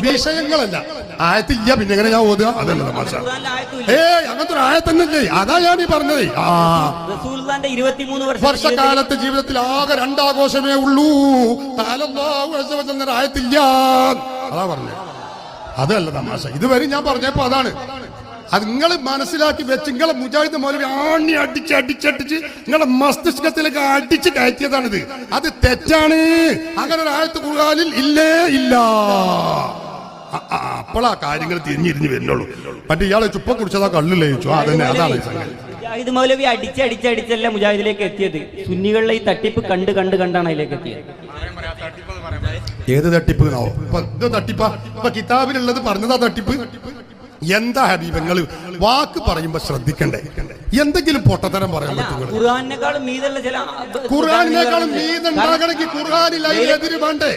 വിഷയങ്ങളല്ല. ആയത്തില്ല പിന്നെ എങ്ങനെ ഞാൻ ഓതുക? അതല്ല തമാശ. ഏ അങ്ങനത്തെ ഒരു ആയത്തന്നെ അതാ ഞാൻ ഈ പറഞ്ഞത്. ആ. വർഷക്കാലത്തെ ജീവിതത്തിൽ ആകെ രണ്ടാഘോഷമേ ഉള്ളൂ. എന്നൊരു ആയത്തില്ല. അതാ പറഞ്ഞത്. അതല്ല തമാശ. ഇതുവരെ ഞാൻ പറഞ്ഞപ്പോ അതാണ്. അത് നിങ്ങൾ മനസ്സിലാക്കി വെച്ച് നിങ്ങളെ മുജാഹിദ് മൗലവി ആണി അടിച്ച് അടിച്ചടിച്ച് നിങ്ങളെ മസ്തിഷ്കത്തിലേക്ക് അടിച്ച് കയറ്റിയതാണിത്. അത് തെറ്റാണ്. അങ്ങനെ ഒരു ആയത്ത് ഖുർആനിൽ ഇല്ലേ ഇല്ല. അപ്പോഴാ കാര്യങ്ങൾ തിരിഞ്ഞിരിഞ്ഞ് വരുന്നുള്ളൂ. മറ്റേ ഇയാളെ ചുപ്പ കുടിച്ചതാ കള്ളില്ലേ ചോദിച്ചു. അതന്നെ അതാണ് മുജാഹിദ് മൗലവി അടിച്ച് അടിച്ച് അടിച്ചല്ല മുജാഹിദിലേക്ക് എത്തിയത്? സുന്നികളിലെ ഈ തട്ടിപ്പ് കണ്ട് കണ്ട് കണ്ടാണ് അതിലേക്ക് എത്തിയത്. ഏത് തട്ടിപ്പ്? തട്ടിപ്പാ. ഇപ്പൊ കിതാബിലുള്ളത് പറഞ്ഞതാ തട്ടിപ്പ്. എന്താ ഹബീബങ്ങൾ? വാക്ക് പറയുമ്പോ ശ്രദ്ധിക്കണ്ടേ? എന്തെങ്കിലും പൊട്ടത്തരം പറയാൻ പറ്റുള്ളൂ മീതുണ്ടാകണമെങ്കിൽ ഖുർആാനിൽ അതിനെതിര് വേണ്ടേ?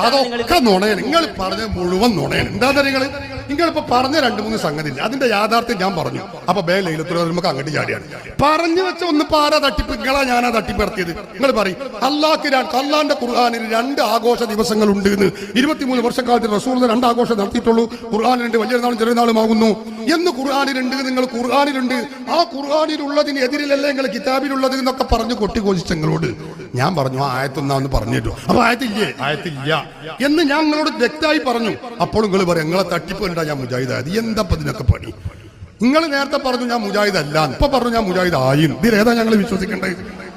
അതൊക്കെ നുണയാണ്. നിങ്ങൾ പറഞ്ഞ മുഴുവൻ നുണയാണ്. എന്താ നിങ്ങൾ നിങ്ങളിപ്പോ പറഞ്ഞ രണ്ട് മൂന്ന് സംഗതി ഇല്ല അതിന്റെ യാഥാർത്ഥ്യം ഞാൻ പറഞ്ഞു. അപ്പൊ ബേ ലൈലത്തുൽ നമുക്ക് അങ്ങോട്ട് ചാടിയാണ്. പറഞ്ഞു വെച്ച ഒന്ന് പാരാ തട്ടിപ്പ്? നിങ്ങളാ ഞാനാ തട്ടിപ്പ് നടത്തിയത്. നിങ്ങൾ പറയും. അള്ളാഹ്ക്ക് അള്ളാന്റെ ഖുർആാനിൽ രണ്ട് ആഘോഷ ദിവസങ്ങൾ ഉണ്ട് എന്ന്. ഇരുപത്തിമൂന്ന് വർഷക്കാലത്ത് റസൂൾ രണ്ട് ആഘോഷം നടത്തിയിട്ടുള്ളൂ. ഖുർആാനിലുണ്ട്. വലിയ നാളും ചെറിയ നാളും ആകുന്നു. എന്ന് ഖുർആാനിലുണ്ട് നിങ്ങൾ ഖുർആാനിലുണ്ട്. ആ ഖുർആാനിലുള്ളതിന് എതിരിലല്ലേ നിങ്ങൾ കിതാബിലുള്ളത് എന്നൊക്കെ പറഞ്ഞു കൊട്ടിഘോഷിച്ച നിങ്ങളോട്. ഞാൻ പറഞ്ഞു ആ ആയത്തൊന്നാന്ന് പറഞ്ഞു തരുമോ അപ്പൊ ആയത്തില്ലേ? ആയത്തില്ല. എന്ന് ഞാൻ നിങ്ങളോട് വ്യക്തമായി പറഞ്ഞു. അപ്പോൾ നിങ്ങൾ പറയും നിങ്ങളെ തട്ടിപ്പ് കണ്ടാ ഞാൻ മുജാഹിദായത് എന്താ ഇതിനൊക്കെ പണി? നിങ്ങൾ നേരത്തെ പറഞ്ഞു ഞാൻ മുജാഹിദ് അല്ല ഇപ്പൊ പറഞ്ഞു ഞാൻ മുജാഹിദ് ആയും ഇതിലേതാ ഞങ്ങൾ വിശ്വസിക്കേണ്ടത്?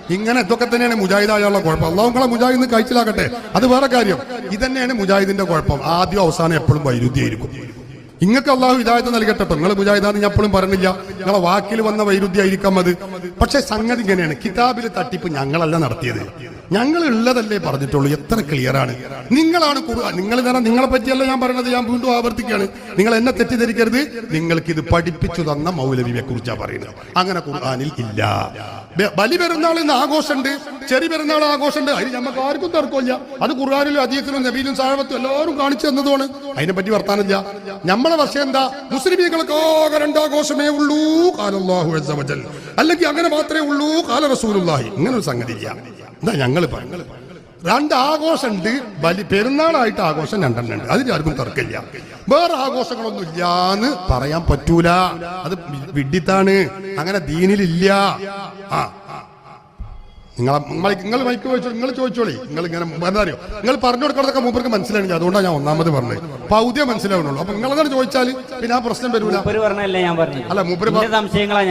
ഇങ്ങനെ ഇതൊക്കെ തന്നെയാണ് മുജാഹിദായുള്ള കുഴപ്പം. അള്ളാഹുങ്ങളെ നിങ്ങളെ മുജാഹിദിന് കഴിച്ചിലാക്കട്ടെ. അത് വേറെ കാര്യം. ഇതന്നെയാണ് മുജാഹിദിന്റെ കുഴപ്പം. ആദ്യം അവസാനം എപ്പോഴും വൈരുദ്ധ്യമായിരിക്കും. നിങ്ങൾക്ക് അള്ളാഹു ഹിദായത്ത് നൽകട്ടെ നിങ്ങൾ മുജാഹിദാന്ന് ഞാൻ എപ്പോഴും പറഞ്ഞില്ല. നിങ്ങളെ വാക്കിൽ വന്ന വൈരുദ്ധ്യമായിരിക്കാം അത്. പക്ഷെ സംഗതി ഇങ്ങനെയാണ്. കിതാബിൽ തട്ടിപ്പ് ഞങ്ങളല്ല നടത്തിയത്. ഞങ്ങൾ ഉള്ളതല്ലേ പറഞ്ഞിട്ടുള്ളൂ. എത്ര ക്ലിയർ ആണ്. നിങ്ങളാണ് നിങ്ങൾ നിങ്ങളെ പറ്റിയല്ല ഞാൻ പറയുന്നത് ഞാൻ വീണ്ടും ആവർത്തിക്കുകയാണ്. നിങ്ങൾ എന്നെ തെറ്റിദ്ധരിക്കരുത്. നിങ്ങൾക്ക് ഇത് പഠിപ്പിച്ചു തന്ന മൗലവിയെ കുറിച്ചാണ് പറയുന്നത്. അങ്ങനെ ഖുർആനിൽ ഇല്ല. ബലി പെരുന്നാൾ ഇന്ന് ആഘോഷമുണ്ട് ചെറിയ പെരുന്നാൾ ആഘോഷമുണ്ട് അതിന് നമുക്ക് ആർക്കും തർക്കമില്ല. അത് ഖുർആാനിലും അദീസിലും നബീലും സാഴവത്തും എല്ലാവരും കാണിച്ചു തന്നതുമാണ്. അതിനെ പറ്റി വർത്താനില്ല നമ്മളെ വർഷം എന്താ? മുസ്ലിമീങ്ങൾക്ക് ആകെ രണ്ടാഘോഷമേ ഉള്ളൂ അല്ലെങ്കിൽ അങ്ങനെ മാത്രമേ ഉള്ളൂ കാല റസൂലുള്ളാഹി. ഇങ്ങനെ ഒരു സംഗതി ഇല്ല. എന്താ ഞങ്ങൾ പറഞ്ഞു രണ്ട് ആഘോഷമുണ്ട് ബലി പെരുന്നാളായിട്ട് ആഘോഷം രണ്ടെണ്ണം ഉണ്ട് അതിന് ആർക്കും തർക്കമില്ല. വേറെ ആഘോഷങ്ങളൊന്നും ഇല്ലാന്ന് പറയാൻ പറ്റൂല. അത് വിഡിത്താണ് അങ്ങനെ ദീനിലില്ല. ആ. നിങ്ങൾ നിങ്ങൾ നിങ്ങൾ മൈക്ക് ചോദിച്ചോ നിങ്ങൾ ചോദിച്ചോളി. നിങ്ങൾ ഇങ്ങനെ എന്താ അറിയോ? നിങ്ങൾ പറഞ്ഞു കൊടുക്കുന്നതൊക്കെ മൂപ്പർക്ക് മനസ്സിലാണെങ്കിൽ അതുകൊണ്ടാണ് ഞാൻ ഒന്നാമത് പറഞ്ഞത്. പൗദ്യം മനസ്സിലാവണുള്ളൂ. അപ്പൊ നിങ്ങൾ അങ്ങനെ ചോദിച്ചാൽ പിന്നെ ആ പ്രശ്നം വരൂല. അല്ല മൂപ്പര്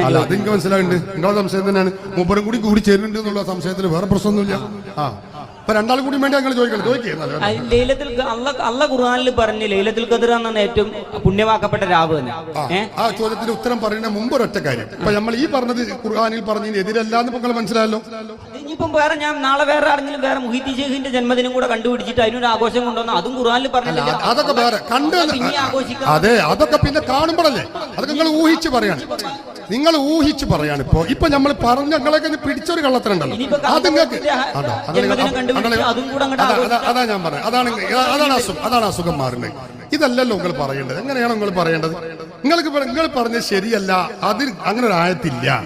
അല്ല അത് നിങ്ങൾക്ക് എനിക്ക് മനസ്സിലായിട്ടുണ്ട്. നിങ്ങളെ സംശയം തന്നെയാണ്. മൂപ്പരും കൂടി കൂടി ചേരുന്നുണ്ട് എന്നുള്ള സംശയത്തിൽ വേറെ പ്രശ്നമൊന്നുമില്ല. ആ. അപ്പൊ കൂടി വേണ്ടി ചോദിക്കണം. ലൈലത്തുൽ ഖ- അല്ല അല്ല ഖുർആനിൽ പറഞ്ഞ് ലൈലത്തുൽ ഖദർ എന്നാണ് ഏറ്റവും പുണ്യമാക്കപ്പെട്ട രാവ് തന്നെ ആ ചോദ്യത്തിന് ഉത്തരം പറയുന്ന മുമ്പ് ഒരൊറ്റ കാര്യം. ഇപ്പൊ നമ്മൾ ഈ പറഞ്ഞത് ഖുർആാനിൽ പറഞ്ഞതിന് എതിരല്ലാന്ന് നിങ്ങൾ മനസ്സിലായല്ലോ? ഇനിയിപ്പം വേറെ ഞാൻ നാളെ വേറെ ആരെങ്കിലും വേറെ മുഹിദ്ദീൻ ഷെയ്ഖിന്റെ ജന്മദിനം കൂടെ കണ്ടുപിടിച്ചിട്ട് അതിനൊരു ആഘോഷം കൊണ്ടുവന്ന അതും ഖുർആാനിൽ പറഞ്ഞില്ല അത് അതൊക്കെ വേറെ. കണ്ടു അതെ അതൊക്കെ പിന്നെ കാണുമ്പോഴല്ലേ? അതൊക്കെ നിങ്ങൾ ഊഹിച്ച് പറയാണ്. നിങ്ങൾ ഊഹിച്ചു പറയാണ് ഇപ്പൊ. ഇപ്പൊ നമ്മൾ പറഞ്ഞ നിങ്ങളൊക്കെ ഇനി പിടിച്ചൊരു കള്ളത്തരുണ്ടല്ലോ അത് നിങ്ങൾക്ക് അതാ ഞാൻ പറഞ്ഞത്. അതാണ് അതാണ് അസുഖം അതാണ് അസുഖം മാറുന്നത്. ഇതല്ലല്ലോ നിങ്ങൾ പറയേണ്ടത്. എങ്ങനെയാണ് നിങ്ങൾ പറയേണ്ടത്? നിങ്ങൾക്ക് നിങ്ങൾ പറഞ്ഞത് ശരിയല്ല. അതിൽ അങ്ങനെ ഒരു ആയത്തില്ല.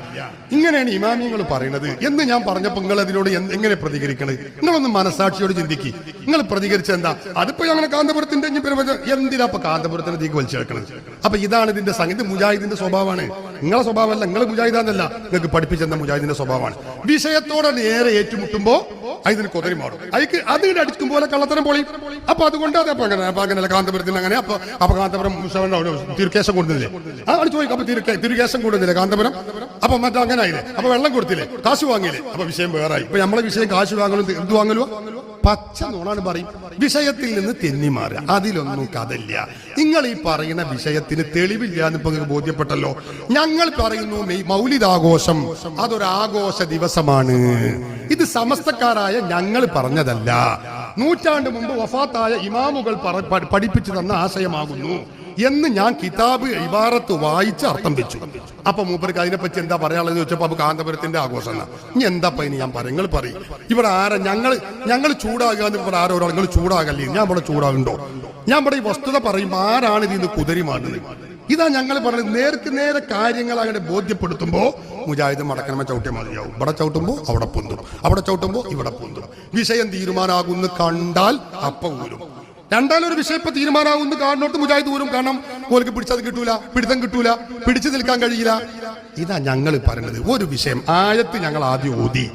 ഇങ്ങനെയാണ് ഇമാമിയങ്ങൾ പറയുന്നത് എന്ന് ഞാൻ പറഞ്ഞപ്പോൾ നിങ്ങൾ അതിനോട് എങ്ങനെ പ്രതികരിക്കണത്? നിങ്ങളൊന്ന് മനസാക്ഷിയോട് ചിന്തിക്ക്. നിങ്ങൾ പ്രതികരിച്ച എന്താ? അതിപ്പോ അങ്ങനെ കാന്തപുരത്തിന്റെ എന്തിനാ ഇപ്പൊ കാന്തപുരത്തിന് തീക്ക് വലിച്ചെടുക്കണത് അപ്പൊ ഇതാണ് ഇതിന്റെ സംഗീത മുജാഹിദിന്റെ സ്വഭാവമാണ്. നിങ്ങളെ സ്വഭാവമല്ല. നിങ്ങൾ മുജാഹിദാന്നല്ല. നിങ്ങൾക്ക് പഠിപ്പിച്ചെന്ന മുജാഹിദിന്റെ സ്വഭാവമാണ്. വിഷയത്തോടെ നേരെ ഏറ്റുമുട്ടുമ്പോ അതിന് കൊതിരി മാറും. അതിന് അടിക്കും പോലെ കള്ളത്തരം പൊളി. അപ്പൊ അതുകൊണ്ട് അതെ അപ്പൊ അപ്പൊ അങ്ങനെ കാന്തപുരത്തിന് അങ്ങനെ. അപ്പൊ അപ്പൊ കാന്തപുരം തിരുക്കേശം കൊടുത്തില്ലേ ആ അടുത്ത് ചോദിക്കും. അപ്പൊ തിരുക്കേ തിരുക്കേശം കൊടുത്തില്ലേ കാന്തപുരം? അപ്പൊ മറ്റേ അങ്ങനെ ആയില്ലേ അപ്പൊ വെള്ളം കൊടുത്തില്ലേ? കാശ് വാങ്ങിയില്ലേ? അപ്പൊ വിഷയം വേറായി. ഇപ്പൊ നമ്മളെ വിഷയം കാശ് വാങ്ങലും എന്ത് വാങ്ങലോ പച്ച നോണാണ് പറയും. വിഷയത്തിൽ നിന്ന് തെന്നി മാറുക. അതിലൊന്നും കഥയില്ല. നിങ്ങൾ ഈ പറയുന്ന വിഷയത്തിന് തെളിവില്ല എന്ന് ഇപ്പൊ നിങ്ങൾക്ക് ബോധ്യപ്പെട്ടല്ലോ. ഞങ്ങൾ പറയുന്നു മൗലിദാഘോഷം അതൊരു ആഘോഷ ദിവസമാണ്. ഇത് സമസ്തക്കാരായ ഞങ്ങൾ പറഞ്ഞതല്ല. നൂറ്റാണ്ട് മുമ്പ് വഫാത്തായ ഇമാമുകൾ പഠിപ്പിച്ചു തന്ന ആശയമാകുന്നു എന്ന് ഞാൻ കിതാബ് ഇബാറത്ത് വായിച്ച് അർത്ഥം വെച്ചു അപ്പൊ മൂപ്പർക്ക് അതിനെപ്പറ്റി എന്താ പറയാനുള്ളത് ചോദിച്ചപ്പോ അപ്പൊ കാന്തപുരത്തിന്റെ ആഘോഷം ഇനി എന്താ ഇനി ഞാൻ പറയും? നിങ്ങൾ പറയും. ഇവിടെ ആരാ? ഞങ്ങൾ ഞങ്ങൾ ചൂടാകുക എന്ന് ഇവിടെ ആരോ നിങ്ങൾ ചൂടാകല്ലേ? ഞാൻ ഇവിടെ ചൂടാകുണ്ടോ ഞാൻ ഇവിടെ ഈ വസ്തുത പറയുമ്പോൾ ആരാണ് ഇതിന്ന് കുതിരി മാറുന്നത് ഇതാ ഞങ്ങൾ പറഞ്ഞത് നേർക്ക് നേരെ കാര്യങ്ങൾ അങ്ങനെ ബോധ്യപ്പെടുത്തുമ്പോൾ മുജാഹിദ് മടക്കണമ ചവിട്ടിയാൽ മതിയാവും. ഇവിടെ ചവിട്ടുമ്പോൾ അവിടെ പൊന്തും. അവിടെ ചവിട്ടുമ്പോൾ ഇവിടെ പൊന്തും. വിഷയം തീരുമാനാകുന്നു കണ്ടാൽ അപ്പ ഊരും. രണ്ടാലും ഒരു വിഷയം ഇപ്പൊ തീരുമാനാകുന്നു കാണുന്നോട്ട് മുജാഹിദ് ഊരും. കാരണം ഓർക്ക് പിടിച്ചത് കിട്ടൂല പിടിത്തം കിട്ടൂല പിടിച്ചു നിൽക്കാൻ കഴിയില്ല. ഇതാ ഞങ്ങൾ പറഞ്ഞത് ഒരു വിഷയം ആയത്ത് ഞങ്ങൾ ആദ്യം ഓതി.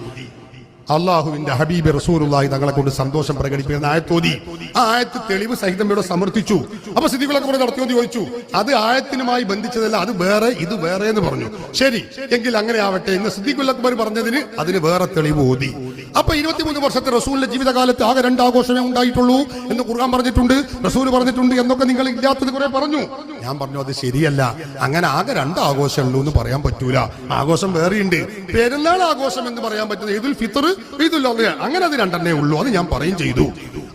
അള്ളാഹുവിന്റെ ഹബീബ് റസൂലുള്ളാഹി തങ്ങളെ കൊണ്ട് സന്തോഷം പ്രകടിപ്പിക്കുന്ന ആയത്തോതി. ആ ആയത്ത് തെളിവ് സഹിതം ഇവിടെ സമർത്ഥിച്ചു അപ്പൊ സ്ഥിതികളൊക്കെ ഇവിടെ നടത്തിയോതി ചോദിച്ചു. അത് ആയത്തിനുമായി ബന്ധിച്ചതല്ല അത് വേറെ ഇത് വേറെ എന്ന് പറഞ്ഞു. ശരി എങ്കിൽ അങ്ങനെ ആവട്ടെ. ഇന്ന് സിദ്ദീഖുൽ അക്ബർ പറഞ്ഞതിന് അതിന് വേറെ തെളിവ് ഓതി അപ്പൊ ഇരുപത്തിമൂന്ന് വർഷത്തെ റസൂലിന്റെ ജീവിതകാലത്ത് ആകെ രണ്ട് ആഘോഷമേ ഉണ്ടായിട്ടുള്ളൂ എന്ന് ഖുർആൻ പറഞ്ഞിട്ടുണ്ട് റസൂൽ പറഞ്ഞിട്ടുണ്ട് എന്നൊക്കെ നിങ്ങൾ ഇല്ലാത്തത് കുറെ പറഞ്ഞു. ഞാൻ പറഞ്ഞു അത് ശരിയല്ല. അങ്ങനെ ആകെ രണ്ട് ആഘോഷമുള്ളൂ എന്ന് പറയാൻ പറ്റൂല. ആഘോഷം വേറെയുണ്ട്. പെരുന്നാൾ ആഘോഷം എന്ന് പറയാൻ പറ്റുന്നത് ഈദുൽ ഫിത്തർ ഈദുൽ അങ്ങനെ അത് രണ്ടെണ്ണേ ഉള്ളൂ. അത് ഞാൻ പറയും ചെയ്തു.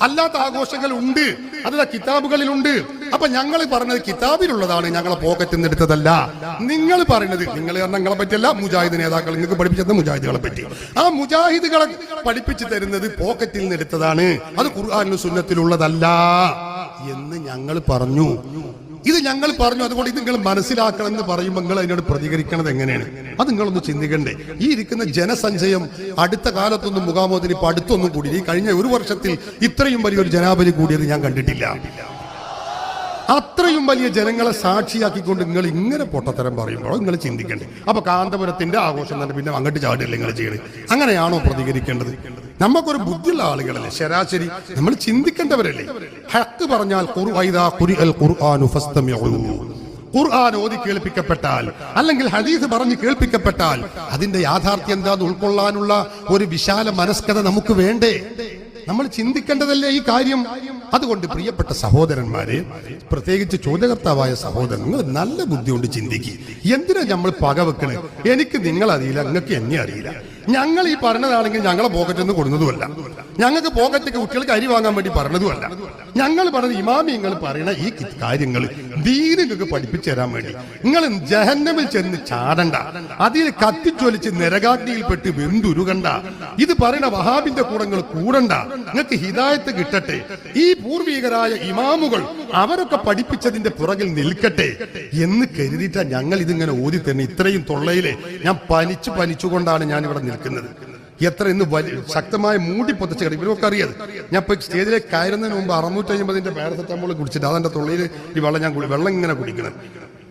അല്ലാത്ത ആഘോഷങ്ങൾ ഉണ്ട്. അത് കിതാബുകളിലുണ്ട്. അപ്പൊ ഞങ്ങൾ പറഞ്ഞത് കിതാബിലുള്ളതാണ് ഞങ്ങളെ പോക്കറ്റിൽ നിന്ന് എടുത്തതല്ല. നിങ്ങൾ പറയുന്നത് നിങ്ങൾ നിങ്ങളെ പറ്റിയല്ല മുജാഹിദ് നേതാക്കൾ നിങ്ങൾക്ക് പഠിപ്പിച്ചത് മുജാഹിദുകളെ പറ്റി. ആ മുജാഹിദുകളെ പഠിപ്പിച്ചു തരുന്നത് പോക്കറ്റിൽ നിന്ന് എടുത്തതാണ്. അത് ഖുർആാനും സുന്നത്തിലുള്ളതല്ല എന്ന് ഞങ്ങൾ പറഞ്ഞു. ഇത് ഞങ്ങൾ പറഞ്ഞു അതുകൊണ്ട് ഇത് നിങ്ങൾ മനസ്സിലാക്കണം എന്ന് പറയുമ്പോൾ നിങ്ങൾ അതിനോട് പ്രതികരിക്കണത് എങ്ങനെയാണ്? അത് നിങ്ങളൊന്ന് ചിന്തിക്കണ്ടേ. ഈ ഇരിക്കുന്ന ജനസഞ്ചയം അടുത്ത കാലത്തൊന്നും മുഖാമോദിനി ഇപ്പൊ അടുത്തൊന്നും കൂടി ഈ കഴിഞ്ഞ ഒരു വർഷത്തിൽ ഇത്രയും വലിയൊരു ജനാബലി കൂടിയത് ഞാൻ കണ്ടിട്ടില്ല. അത്രയും വലിയ ജനങ്ങളെ സാക്ഷിയാക്കിക്കൊണ്ട് നിങ്ങൾ ഇങ്ങനെ പൊട്ടത്തരം പറയുമ്പോൾ നിങ്ങൾ ചിന്തിക്കണ്ടേ. അപ്പൊ കാന്തപുരത്തിന്റെ ആഘോഷം തന്നെ പിന്നെ അങ്ങോട്ട് ചാടില്ല നിങ്ങൾ ചെയ്യണേ അങ്ങനെയാണോ പ്രതികരിക്കേണ്ടത്? നമുക്കൊരു ബുദ്ധിയുള്ള ആളുകളല്ലേ? ശരാശരി നമ്മൾ ചിന്തിക്കേണ്ടവരല്ലേ? ഹക്ക് പറഞ്ഞാൽ ഖുർആൻ ഓതി കേൾപ്പിക്കപ്പെട്ടാൽ അല്ലെങ്കിൽ ഹദീസ് പറഞ്ഞ് കേൾപ്പിക്കപ്പെട്ടാൽ അതിന്റെ യാഥാർത്ഥ്യം എന്താന്ന് ഉൾക്കൊള്ളാനുള്ള ഒരു വിശാല മനസ്കത നമുക്ക് വേണ്ടേ? നമ്മൾ ചിന്തിക്കേണ്ടതല്ലേ ഈ കാര്യം? അതുകൊണ്ട് പ്രിയപ്പെട്ട സഹോദരന്മാരെ പ്രത്യേകിച്ച് ചോദ്യകർത്താവായ സഹോദരൻ നിങ്ങൾ നല്ല ബുദ്ധി കൊണ്ട് ചിന്തിക്കുക എന്തിനാ നമ്മൾ പകവെക്കണേ എനിക്ക് നിങ്ങൾ അറിയില്ല നിങ്ങൾക്ക് എന്നെ അറിയില്ല. ഞങ്ങൾ ഈ പറഞ്ഞതാണെങ്കിൽ ഞങ്ങളെ പോക്കറ്റിൽ നിന്ന് കൊടുന്നതുമല്ല ഞങ്ങൾക്ക് പോക്കറ്റേക്ക് കുട്ടികൾക്ക് അരി വാങ്ങാൻ വേണ്ടി പറഞ്ഞതുമല്ല. ഞങ്ങൾ പറഞ്ഞത് ഇമാമി നിങ്ങൾ ഈ കാര്യങ്ങൾ ദീന് നിങ്ങൾക്ക് പഠിപ്പിച്ചു തരാൻ വേണ്ടി. നിങ്ങൾ ജഹന്നമിൽ ചെന്ന് ചാടണ്ട. അതിൽ കത്തിച്ചൊലിച്ച് നരകാഗ്നിയിൽപ്പെട്ട് വെന്തുരുകണ്ട. ഇത് പറയണ വഹാബിന്റെ കൂടങ്ങൾ കൂടണ്ട. നിങ്ങൾക്ക് ഹിതായത്ത് കിട്ടട്ടെ. ഈ പൂർവികരായ ഇമാമുകൾ അവരൊക്കെ പഠിപ്പിച്ചതിന്റെ പുറകിൽ നിൽക്കട്ടെ എന്ന് കരുതിയിട്ടാ ഞങ്ങൾ ഇതിങ്ങനെ ഓതി തന്നെ ഇത്രയും തൊള്ളയിലെ ഞാൻ പനിച്ചു പനിച്ചുകൊണ്ടാണ് ഞാൻ ഇവിടെ നിൽക്കുന്നത്. എത്ര ഇന്ന് വലിയ ശക്തമായ മൂടി പൊതച്ച് കിടക്കും ഇവരൊക്കെ അറിയത് ഞാൻ ഇപ്പൊ സ്റ്റേജിലേക്ക് കയറുന്നതിന് മുമ്പ് അറുന്നൂറ്റി അമ്പതിന്റെ പാരസെറ്റാമോൾ കുടിച്ചിട്ട് അതെന്റെ തൊള്ളിയിൽ ഈ വെള്ളം ഞാൻ വെള്ളം ഇങ്ങനെ കുടിക്കുന്നത്.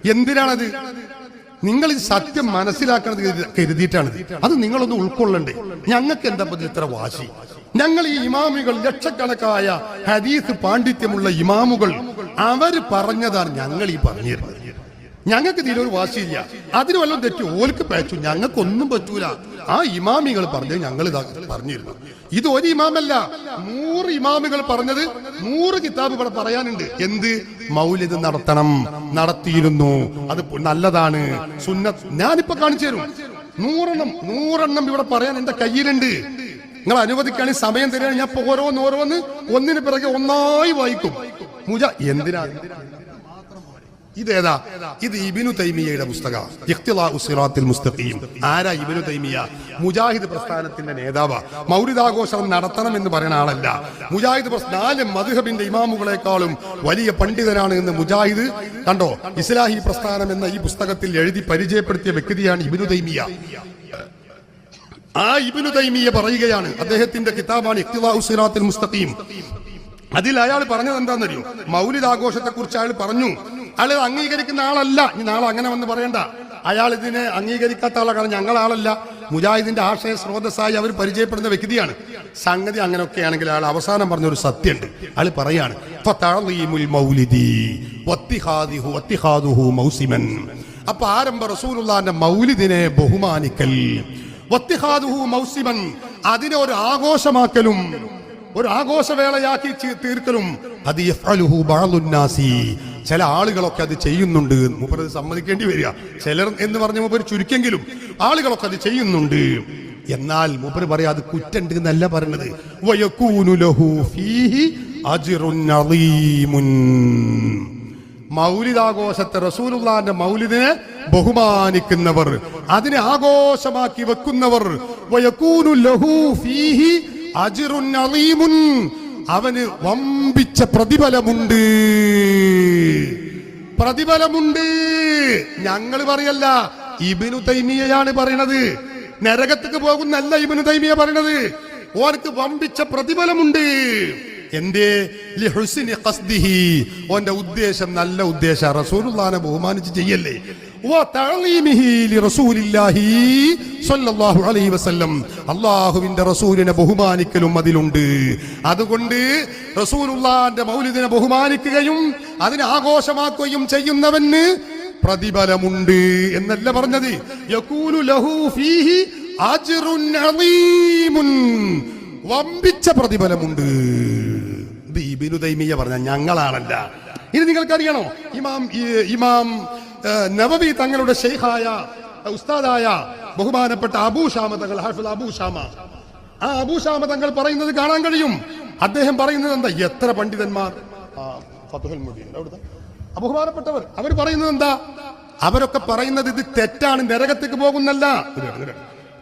എന്തിനാണത്? നിങ്ങൾ ഈ സത്യം മനസ്സിലാക്കണത് കരുതി- കരുതിയിട്ടാണ് അത് നിങ്ങളൊന്ന് ഉൾക്കൊള്ളണ്ടേ. ഞങ്ങൾക്ക് എന്താ പറ്റി ഇത്ര വാശി? ഞങ്ങൾ ഈ ഇമാമുകൾ ലക്ഷക്കണക്കായ ഹദീസ് പാണ്ഡിത്യമുള്ള ഇമാമുകൾ അവർ പറഞ്ഞതാണ് ഞങ്ങൾ ഈ പറഞ്ഞിരുന്നത്. ഞങ്ങൾക്ക് ഇതിലൊരു വാശിയില്ല. അതിന് വല്ലതും തെറ്റു? ഓൽക്ക് പയച്ചു. ഞങ്ങൾക്കൊന്നും പറ്റൂല. ആ ഇമാമികൾ പറഞ്ഞത് ഞങ്ങൾ ഇതാ പറഞ്ഞിരുന്നു. ഇത് ഒരു ഇമാമല്ല നൂറ് ഇമാമികൾ പറഞ്ഞത് നൂറ് കിതാബ് ഇവിടെ പറയാനുണ്ട്. എന്ത്? മൗലിത് നടത്തണം. നടത്തിയിരുന്നു. അത് നല്ലതാണ്. സുന്ന ഞാനിപ്പോ കാണിച്ചു തരും. നൂറെണ്ണം നൂറെണ്ണം ഇവിടെ പറയാൻ എന്റെ കയ്യിലുണ്ട്. നിങ്ങൾ അനുവദിക്കുകയാണെങ്കിൽ സമയം തരികയാണ് ഞാൻ ഓരോന്ന് ഓരോന്ന് ഒന്നിന് പിറകെ ഒന്നായി വായിക്കും. മുജ എന്തിനാ? ഇതേതാ? ഇത് ഇബിനു തൈമിയയുടെ പുസ്തകം. ആരാ ഇബിനു തൈമിയ? മുജാഹിദ് പ്രസ്ഥാനത്തിന്റെ നേതാവ്. മൗരിദാഘോഷം നടത്തണം എന്ന് പറയുന്ന ആളല്ല. മുജാഹിദ് നാല് മധുഹബിന്റെ ഇമാമുകളെക്കാളും വലിയ പണ്ഡിതനാണ് എന്ന് മുജാഹിദ് കണ്ടോ? ഇസ്ലാഹി പ്രസ്ഥാനം എന്ന ഈ പുസ്തകത്തിൽ എഴുതി പരിചയപ്പെടുത്തിയ വ്യക്തിയാണ് ഇബിനു തൈമിയ. ആ ഇബിനു തൈമിയ പറയുകയാണ് അദ്ദേഹത്തിന്റെ കിതാബാണ് മുസ്തഖീം. അതിൽ അയാൾ പറഞ്ഞത് എന്താണെന്നറിയോ മൗലിദാഘോഷത്തെ കുറിച്ച് അയാൾ പറഞ്ഞു. അയാൾ അംഗീകരിക്കുന്ന ആളല്ല. ഇനി നാളെ അങ്ങനെ വന്ന് പറയണ്ട. അയാൾ ഇതിനെ അംഗീകരിക്കാത്ത ആളാണ്. കാരണം ഞങ്ങൾ ആളല്ല. മുജാഹിദിന്റെ ആശയ സ്രോതസ്സായി അവർ പരിചയപ്പെടുന്ന വ്യക്തിയാണ്. സംഗതി അങ്ങനെയൊക്കെ ആണെങ്കിൽ അയാൾ അവസാനം പറഞ്ഞ ഒരു സത്യമുണ്ട്. അയാൾ പറയാണ് അപ്പൊ ആരംഭ റസൂലുള്ളാന്റെ മൗലിദിനെ ബഹുമാനിക്കൽ. അതിനെ ഒരു ആഘോഷമാക്കലും ഒരു ആഘോഷവേളയാക്കി തീർക്കലും. ചില ആളുകളൊക്കെ അത് ചെയ്യുന്നുണ്ട്. മൂപ്പരത് സമ്മതിക്കേണ്ടി വരിക. ചിലർ എന്ന് പറഞ്ഞ മൂപ്പര് ചുരുക്കെങ്കിലും ആളുകളൊക്കെ അത് ചെയ്യുന്നുണ്ട്. എന്നാൽ മൂപ്പര് പറയാ അത് കുറ്റണ്ട് എന്നല്ല പറഞ്ഞത്. മൗലിദാഘോഷത്തെ റസൂലുള്ളാന്റെ മൗലിദിനെ ബഹുമാനിക്കുന്നവർ അതിനെ ആഘോഷമാക്കി വെക്കുന്നവർ ലഹു ഫീഹി അജ്റുൻ അലീമുൻ. അവന് വമ്പിച്ച പ്രതിഫലമുണ്ട്. പ്രതിഫലമുണ്ട്. ഞങ്ങൾ പറയല്ല ഇബിനു തൈമിയയാണ് പറയണത്. നരകത്തേക്ക് പോകുന്നല്ല ഇബിനു തൈമിയ പറയണത്. ഓർക്ക് വമ്പിച്ച പ്രതിഫലമുണ്ട്. എന്തേ? ലിഹുസ്നി ഖസ്ദിഹി. ഓന്റെ ഉദ്ദേശം നല്ല ഉദ്ദേശ. റസൂലുള്ളാനെ ബഹുമാനിച്ച് ചെയ്യല്ലേ? അല്ലാഹുവിന്റെ റസൂലിനെ ബഹുമാനിക്കലും അതിലുണ്ട്. അതുകൊണ്ട് റസൂലുള്ളാന്റെ മൗലിദിനെ ബഹുമാനിക്കുകയും അതിനെ ആഘോഷമാക്കുകയും ചെയ്യുന്നവന് പ്രതിഫലമുണ്ട് എന്നല്ല പറഞ്ഞത്. യകൂലു ലഹു ഫീഹി അജ്റുൻ അളീമുൻ വമ്പിച്ച പ്രതിഫലമുണ്ട്. ഇബിനു തൈമിയ പറഞ്ഞ ഞങ്ങളാണല്ല. ഇനി നിങ്ങൾക്കറിയണോ? ഇമാം ഇമാം നവബി തങ്ങളുടെ ഷെയ്ഖായ ഉസ്താദായ ബഹുമാനപ്പെട്ട അബൂ ഷാമ തങ്ങൾ ഹാഫിൽ അബൂ ആ അബൂ ഷാമ തങ്ങൾ പറയുന്നത് കാണാൻ കഴിയും. അദ്ദേഹം പറയുന്നത് എന്താ? എത്ര പണ്ഡിതന്മാർ? ബഹുമാനപ്പെട്ടവർ അവർ പറയുന്നത് എന്താ? അവരൊക്കെ പറയുന്നത് ഇത് തെറ്റാണ് നരകത്തേക്ക് പോകുന്നല്ല.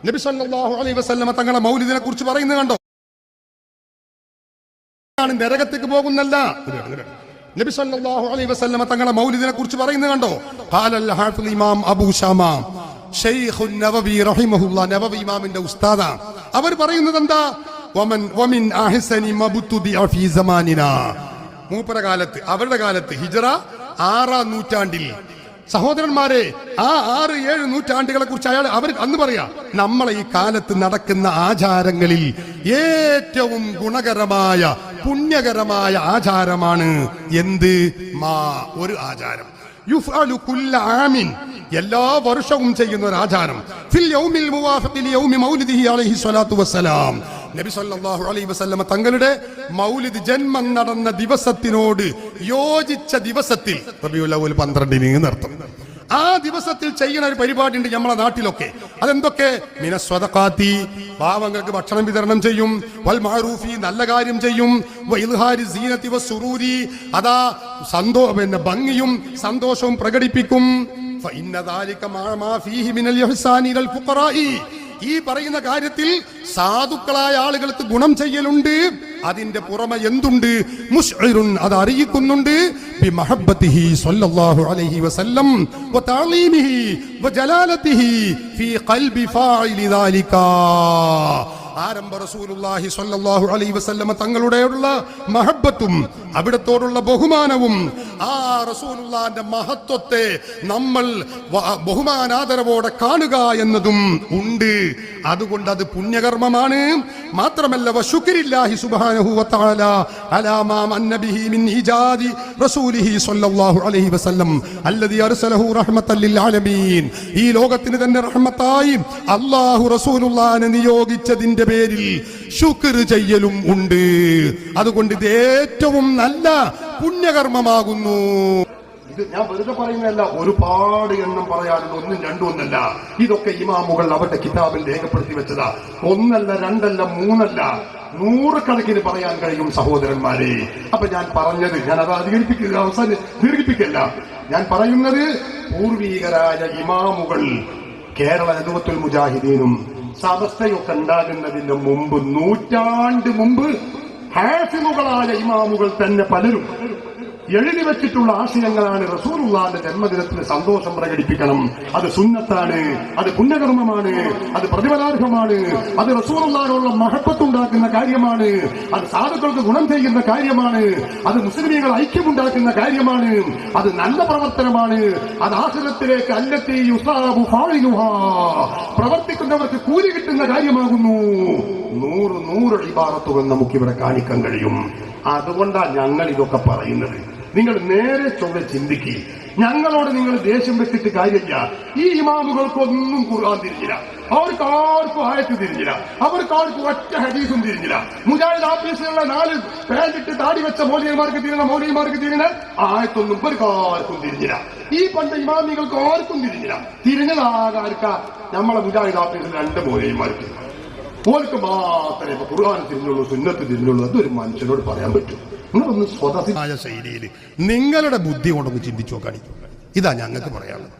നബി സല്ലല്ലാഹു അലൈഹി വസല്ലമ തങ്ങളുടെ മൗലിദിനെ കുറിച്ച് പറയുന്നത് കണ്ടോ? ആണ് നരകത്തേക്ക് പോകുന്നല്ല. നബി സല്ലല്ലാഹു അലൈഹി വസല്ലമ തങ്ങളുടെ മൗലിദിനെ കുറിച്ച് പറയുന്നത് കണ്ടോ? ഖാലൽ ഹാഫിൽ ഇമാം അബൂ ഷാമ ഷെയ്ഖു നവവി റഹിമഹുല്ലാ നവവി ഇമാമിന്റെ ഉസ്താദ. അവർ പറയുന്നത് എന്താ? വമൻ വമിൻ അഹ്സനി മബ്തുദിഅ ഫീ സമാനിനാ. മൂപ്പര കാലത്ത് അവരുടെ കാലത്ത് ഹിജറ ആറാം നൂറ്റാണ്ടിൽ. സഹോദരന്മാരെ ആ ആറ് ഏഴ് നൂറ്റാണ്ടുകളെ കുറിച്ച് അയാൾ അവർ അന്ന് പറയാ നമ്മളെ ഈ കാലത്ത് നടക്കുന്ന ആചാരങ്ങളിൽ ഏറ്റവും ഗുണകരമായ പുണ്യകരമായ ആചാരമാണ്. എന്ത്? മാ ഒരു ആചാരം. കുല്ല ആമിൻ. എല്ലാ വർഷവും ചെയ്യുന്ന ഒരു ആചാരം. ഫിൽ യൗമിൽ യൗമി മൗലിദിഹി അലൈഹി നബി സല്ലല്ലാഹു അലൈഹി വസല്ലമ തങ്ങളുടെ മൗലിദ് ജന്മം നടന്ന ദിവസത്തിനോട് യോജിച്ച ദിവസത്തിൽ റബിയുൽ അവൽ പന്ത്രണ്ടിന് നിർത്തും. ആ ദിവസത്തിൽ ചെയ്യുന്ന ഒരു പരിപാടി ഉണ്ട് നമ്മളെ നാട്ടിലൊക്കെ. അതെന്തൊക്കെ? മിനസ്വതക്കാത്തി പാവങ്ങൾക്ക് ഭക്ഷണം വിതരണം ചെയ്യും. വൽ മാറൂഫി നല്ല കാര്യം ചെയ്യും. വൈൽഹാരി സീനത്തിവ സുറൂരി. അതാ സന്തോ പിന്നെ ഭംഗിയും സന്തോഷവും പ്രകടിപ്പിക്കും. ഫീഹി മിനൽ ഈ പറയുന്ന കാര്യത്തിൽ സാധുക്കളായ ആളുകൾക്ക് ഗുണം ചെയ്യലുണ്ട്. അതിന്റെ പുറമെ എന്തുണ്ട്? മുഷ്ഇറുൻ അത് അറിയിക്കുന്നുണ്ട്. ബിമഹബ്ബത്തിഹി സ്വല്ലല്ലാഹു അലൈഹി വസല്ലം വതഅലീമിഹി വജലാലത്തിഹി ഫീ ഖൽബി ഫാഇലി ദാലിക. ആരംഭ റസൂലുള്ളാഹി സ്വല്ലല്ലാഹു അലൈഹി വസല്ലമ തങ്ങളുടെയുള്ള മഹബത്തും അവിടത്തോടുള്ള ബഹുമാനവും ആ റസൂലുള്ളാന്റെ മഹത്വത്തെ നമ്മൾ ബഹുമാനാദരവോടെ കാണുക എന്നതും ഉണ്ട്. അതുകൊണ്ട് അത് പുണ്യകർമ്മമാണ്. മാത്രമല്ല വശുക്രില്ലാഹി സുബ്ഹാനഹു വതആല അലാ മാ മന്ന മിൻ ഇജാദി റസൂലിഹി സ്വല്ലല്ലാഹു അലൈഹി വസല്ലം അല്ലദി അർസലഹു റഹ്മത്തൻ ലിൽ ആലമീൻ. ഈ ലോകത്തിന് തന്നെ റഹ്മത്തായി അല്ലാഹു റസൂലുള്ളാഹിനെ നിയോഗിച്ചതിന്റെ പേരിൽ ശുക്ർ ചെയ്യലും ഉണ്ട്. അതുകൊണ്ട് ഇത് ഏറ്റവും നല്ല പുണ്യകർമ്മമാകുന്നു. ഇത് ഞാൻ വെറുതെ പറയുന്നതല്ല ഒരുപാട് എണ്ണം പറയാനുണ്ട് ഒന്നും രണ്ടും ഒന്നല്ല. ഇതൊക്കെ ഇമാമുകൾ അവരുടെ കിതാബിൽ രേഖപ്പെടുത്തി വെച്ചതാ. ഒന്നല്ല രണ്ടല്ല മൂന്നല്ല. നൂറുകണക്കിന് പറയാൻ കഴിയും സഹോദരന്മാരെ. അപ്പൊ ഞാൻ പറഞ്ഞത് ഞാൻ അത് അധികരിപ്പിക്കുക അവസാനം ദീർഘിപ്പിക്കല്ല. ഞാൻ പറയുന്നത് പൂർവീകരായ ഇമാമുകൾ കേരള നദുവത്തുൽ മുജാഹിദീനും സമസ്തയൊക്കെ ഉണ്ടാകുന്നതിന് മുമ്പ് നൂറ്റാണ്ട് മുമ്പ് ഹാഫിമുകളായ ഇമാമുകൾ തന്നെ പലരും എഴുതി വെച്ചിട്ടുള്ള ആശയങ്ങളാണ് റസൂറുള്ളാന്റെ ജന്മദിനത്തിൽ സന്തോഷം പ്രകടിപ്പിക്കണം. അത് സുന്നത്താണ് അത് പുണ്യകർമ്മമാണ് അത് പ്രതിഫലാർഹമാണ് അത് റസൂലുള്ളാനുള്ള മഹത്വത്തുണ്ടാക്കുന്ന കാര്യമാണ്. അത് സാധുക്കൾക്ക് ഗുണം ചെയ്യുന്ന കാര്യമാണ്. അത് മുസ്ലിമീങ്ങൾ ഐക്യമുണ്ടാക്കുന്ന കാര്യമാണ്. അത് നല്ല പ്രവർത്തനമാണ്. അത് ആശ്രമത്തിലേക്ക് അല്ലത്തി പ്രവർത്തിക്കുന്നവർക്ക് കൂലി കിട്ടുന്ന കാര്യമാകുന്നു. നൂറ് നൂറ് അടിപാറത്തുകൾ നമുക്കിവിടെ കാണിക്കാൻ കഴിയും. അതുകൊണ്ടാണ് ഞങ്ങൾ ഇതൊക്കെ പറയുന്നത്. നിങ്ങൾ നേരെ ചൊവ്വ ചിന്തിക്കുക ഞങ്ങളോട് നിങ്ങൾ ദേഷ്യം വെച്ചിട്ട് കാര്യമില്ല. ഈ ഇമാമുകൾക്കൊന്നും ഖുർആൻ തിരിഞ്ഞില്ല. അവർക്ക് ആർക്കും ആയത്ത് തിരിഞ്ഞില്ല. അവർക്ക് ആർക്കും ഒറ്റ ഹദീസും തിരിഞ്ഞില്ല. മുജാഹിദ് ആഫീസിലുള്ള നാല് പേരിട്ട് താടി വെച്ച മോലിയന്മാർക്ക് തിരിഞ്ഞ മോലിയന്മാർക്ക് തിരിഞ്ഞ ആയത്തൊന്നും ഇവർക്ക് ആർക്കും തിരിഞ്ഞില്ല. ഈ പണ്ട് ഇമാമികൾക്ക് ആർക്കും തിരിഞ്ഞില്ല. തിരിഞ്ഞതാകാർക്ക നമ്മളെ മുജാഹിദ് ആഫീസിൽ രണ്ട് മോലിയന്മാർക്ക്. ഓർക്ക് മാത്രമേ ഖുർആൻ തിരിഞ്ഞുള്ളൂ സുന്നത്ത് തിരിഞ്ഞുള്ളൂ. അതൊരു മനുഷ്യനോട് പറയാൻ പറ്റും. നിങ്ങളൊന്ന് സ്വതസിയായ ശൈലിയിൽ നിങ്ങളുടെ ബുദ്ധി കൊണ്ടൊന്ന് ചിന്തിച്ചു നോക്കാണിക്കും ഇതാ ഞങ്ങൾക്ക് പറയാനുള്ളത്.